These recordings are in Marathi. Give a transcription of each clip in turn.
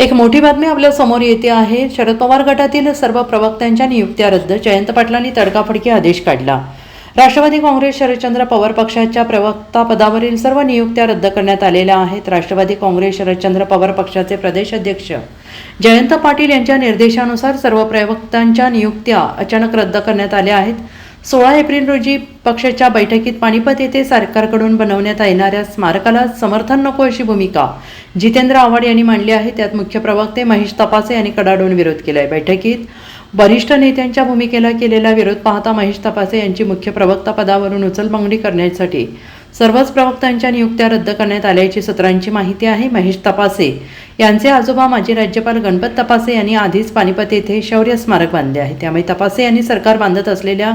एक मोठी बातमी आपल्यासमोर येते आहे. शरद पवार गटातील सर्व प्रवक्त्यांच्या नियुक्त्या रद्द. जयंत पाटलांनी तडकाफडकी आदेश काढला. राष्ट्रवादी काँग्रेस शरदचंद्र पवार पक्षाच्या प्रवक्ता पदावरील सर्व नियुक्त्या रद्द करण्यात आलेल्या आहेत. राष्ट्रवादी काँग्रेस शरदचंद्र पवार पक्षाचे प्रदेश अध्यक्ष जयंत पाटील यांच्या निर्देशानुसार सर्व प्रवक्त्यांच्या नियुक्त्या अचानक रद्द करण्यात आल्या आहेत. सोळा एप्रिल रोजी पक्षाच्या बैठकीत पानिपत येथे सरकारकडून बनवण्यात येणाऱ्या स्मारकाला समर्थन नको अशी भूमिका जितेंद्र आव्हाड यांनी मांडली आहे. त्यात मुख्य प्रवक्ते महेश तपासे यांनी कडाडून विरोध केलाय. बैठकीत वरिष्ठ नेत्यांच्या भूमिकेला केलेला विरोध पाहता महेश तपासे यांची मुख्य प्रवक्ता पदावरून उचलबांगडी करण्यासाठी सर्वच प्रवक्त्यांच्या नियुक्त्या रद्द करण्यात आल्याची सूत्रांची माहिती आहे महेश तपासे. यांचे आजोबा माजी राज्यपाल गणपत तपासे यांनी आधीच पानिपत येथे शौर्य स्मारक बांधले आहे. त्यामुळे तपासे यांनी सरकार बांधत असलेल्या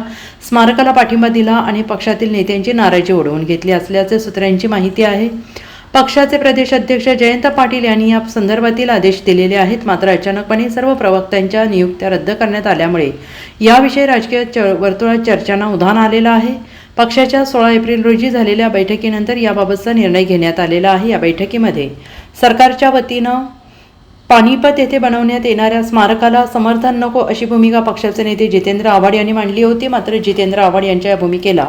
स्मारकाला पाठिंबा दिला आणि पक्षातील नेत्यांची नाराजी ओढवून घेतली असल्याचे सूत्रांची माहिती आहे. पक्षाचे प्रदेश अध्यक्ष जयंत पाटील यांनी या संदर्भातील आदेश दिलेले आहेत. मात्र अचानकपणे सर्व प्रवक्त्यांच्या नियुक्त्या रद्द करण्यात आल्यामुळे याविषयी राजकीय च वर्तुळात चर्चांना उधाण आलेलं आहे. पक्षाच्या सोळा एप्रिल रोजी झालेल्या बैठकीनंतर याबाबतचा निर्णय घेण्यात आलेला आहे या बैठकीमध्ये. सरकारच्या वतीनं पानिपत येथे बनवण्यात येणाऱ्या स्मारकाला समर्थन नको अशी भूमिका पक्षाचे नेते जितेंद्र आव्हाड यांनी मांडली होती. मात्र जितेंद्र आव्हाड यांच्या या भूमिकेला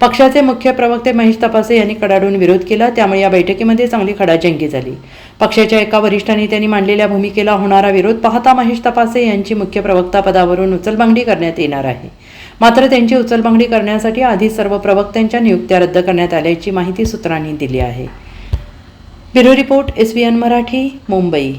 पक्षाचे मुख्य प्रवक्ते महेश तपासे यांनी कडाडून विरोध केला. त्यामुळे या बैठकीमध्ये चांगली खडाजंगी झाली. पक्षाच्या एका वरिष्ठ नेत्यांनी मांडलेल्या भूमिकेला होणारा विरोध पाहता महेश तपासे यांची मुख्य प्रवक्ता पदावरून उचलबांगडी करण्यात येणार आहे. मात्र त्यांची उचलबांगडी करण्यासाठी आधी सर्व प्रवक्त्यांच्या नियुक्त्या रद्द करण्यात आल्याची माहिती सूत्रांनी दिली आहे. Bureau report S Marathi Mumbai.